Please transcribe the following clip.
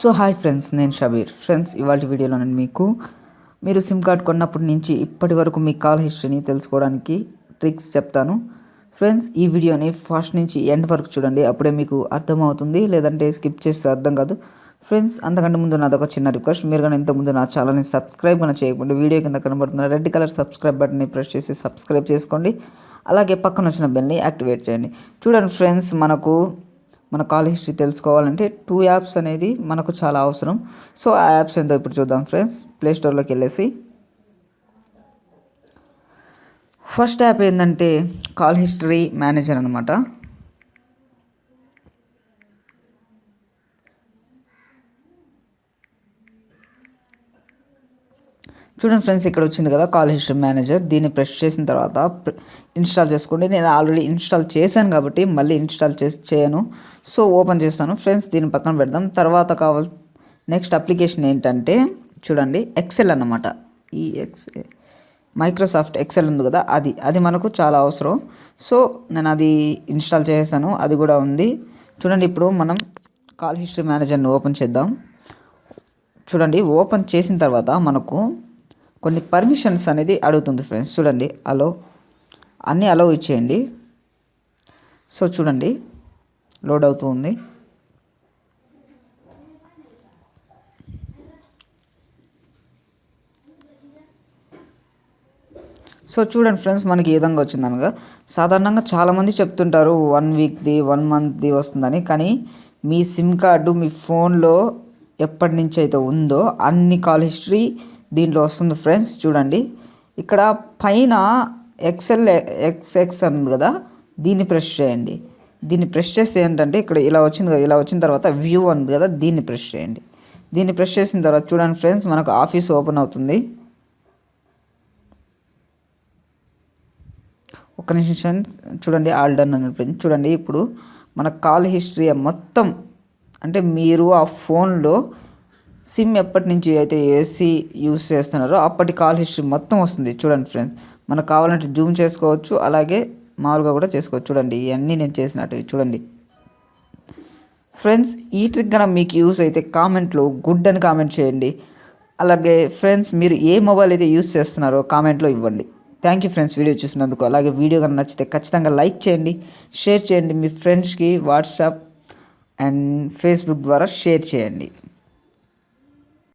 So hi friends నేను Shabbir friends ఇవాళ వీడియోలో నేను మీకు మీరు సిమ్ కార్డ్ కొన్నప్పటి నుంచి ఇప్పటి వరకు మీ కాల్ హిస్టరీని తెలుసుకోవడానికి ట్రిక్స్ చెప్తాను. ఫ్రెండ్స్ ఈ వీడియోని ఫస్ట్ నుంచి ఎండ్ వరకు చూడండి అప్పుడే మీకు అర్థమవుతుంది లేదంటే స్కిప్ చేస్తే అర్థం కాదు. ఫ్రెండ్స్ అంతకంటే ముందు నాదొక చిన్న రిక్వెస్ట్ మీరు కానీ ఇంతకుముందు నా ఛానల్ని సబ్స్క్రైబ్ కానీ చేయకుండా వీడియో కింద కనబడుతున్న రెడ్ కలర్ సబ్స్క్రైబ్ బటన్ని ప్రెస్ చేసి సబ్స్క్రైబ్ చేసుకోండి. అలాగే పక్కన వచ్చిన బెల్ని యాక్టివేట్ చేయండి. చూడండి ఫ్రెండ్స్ మనకు మన కాల్ హిస్టరీ తెలుసుకోవాలంటే టూ యాప్స్ అనేది మనకు చాలా అవసరం. సో ఆ యాప్స్ ఏంటో ఇప్పుడు చూద్దాం ఫ్రెండ్స్. ప్లే స్టోర్లోకి వెళ్ళేసి. ఫస్ట్ యాప్ ఏంటంటే కాల్ హిస్టరీ మేనేజర్ అనమాట చూడండి ఫ్రెండ్స్ ఇక్కడ వచ్చింది కదా కాల్ హిస్టరీ మేనేజర్ దీన్ని ప్రెస్ చేసిన తర్వాత ఇన్స్టాల్ చేసుకోండి. నేను ఆల్రెడీ ఇన్స్టాల్ చేశాను కాబట్టి మళ్ళీ ఇన్స్టాల్ చేసి చేయను. సో ఓపెన్ చేస్తాను. ఫ్రెండ్స్ దీన్ని పక్కన పెడదాం. తర్వాత కావాల్ నెక్స్ట్ అప్లికేషన్ ఏంటంటే చూడండి ఎక్సెల్ అన్నమాట. ఈ ఎక్సెల్ మైక్రోసాఫ్ట్ ఎక్సెల్ ఉంది కదా అది అది మనకు చాలా అవసరం. సో నేను అది ఇన్స్టాల్ చేసేసాను అది కూడా ఉంది. చూడండి ఇప్పుడు మనం కాల్ హిస్టరీ మేనేజర్ని ఓపెన్ చేద్దాం. చూడండి ఓపెన్ చేసిన తర్వాత మనకు కొన్ని పర్మిషన్స్ అనేది అడుగుతుంది ఫ్రెండ్స్ చూడండి అలో అన్నీ అలో ఇచ్చేయండి. సో చూడండి లోడ్ అవుతూ ఉంది సో చూడండి ఫ్రెండ్స్ మనకి ఏ విధంగా వచ్చింది అనగా సాధారణంగా చాలామంది చెప్తుంటారు వన్ వీక్ది వన్ మంత్ది వస్తుందని. కానీ మీ సిమ్ కార్డు మీ ఫోన్లో ఎప్పటి నుంచి అయితే ఉందో అన్ని కాల్ హిస్టరీ దీంట్లో వస్తుంది ఫ్రెండ్స్ చూడండి. ఇక్కడ పైన ఎక్సెల్ ఎక్స్ ఎక్స్ కదా దీన్ని ప్రెస్ చేయండి. దీన్ని ప్రెస్ చేస్తే ఏంటంటే ఇక్కడ ఇలా వచ్చింది కదా ఇలా వచ్చిన తర్వాత వ్యూ అన్నది కదా దీన్ని ప్రెస్ చేయండి. దీన్ని ప్రెస్ చేసిన తర్వాత చూడండి ఫ్రెండ్స్ మనకు ఆఫీస్ ఓపెన్ అవుతుంది. ఒక నిమిషం చూడండి ఆల్ డన్ అనిపించింది చూడండి ఇప్పుడు మన కాల్ హిస్టరీ మొత్తం అంటే మీరు ఆ ఫోన్లో సిమ్ ఎప్పటి నుంచి అయితే ఏసీ యూస్ చేస్తున్నారో అప్పటి కాల్ హిస్టరీ మొత్తం వస్తుంది. చూడండి ఫ్రెండ్స్ మనకు కావాలంటే జూమ్ చేసుకోవచ్చు అలాగే మామూలుగా కూడా చేసుకోవచ్చు. చూడండి ఇవన్నీ నేను చేసినట్టు చూడండి. ఫ్రెండ్స్ ఈ ట్రిక్ కనుక మీకు యూస్ అయితే కామెంట్లో గుడ్ అని కామెంట్ చేయండి. అలాగే ఫ్రెండ్స్ మీరు ఏ మొబైల్ అయితే యూస్ చేస్తున్నారో కామెంట్లో ఇవ్వండి. థ్యాంక్ యూ ఫ్రెండ్స్ వీడియో చూసినందుకు. అలాగే వీడియో కనుక నచ్చితే ఖచ్చితంగా లైక్ చేయండి షేర్ చేయండి మీ ఫ్రెండ్స్కి వాట్సాప్ అండ్ ఫేస్బుక్ ద్వారా షేర్ చేయండి.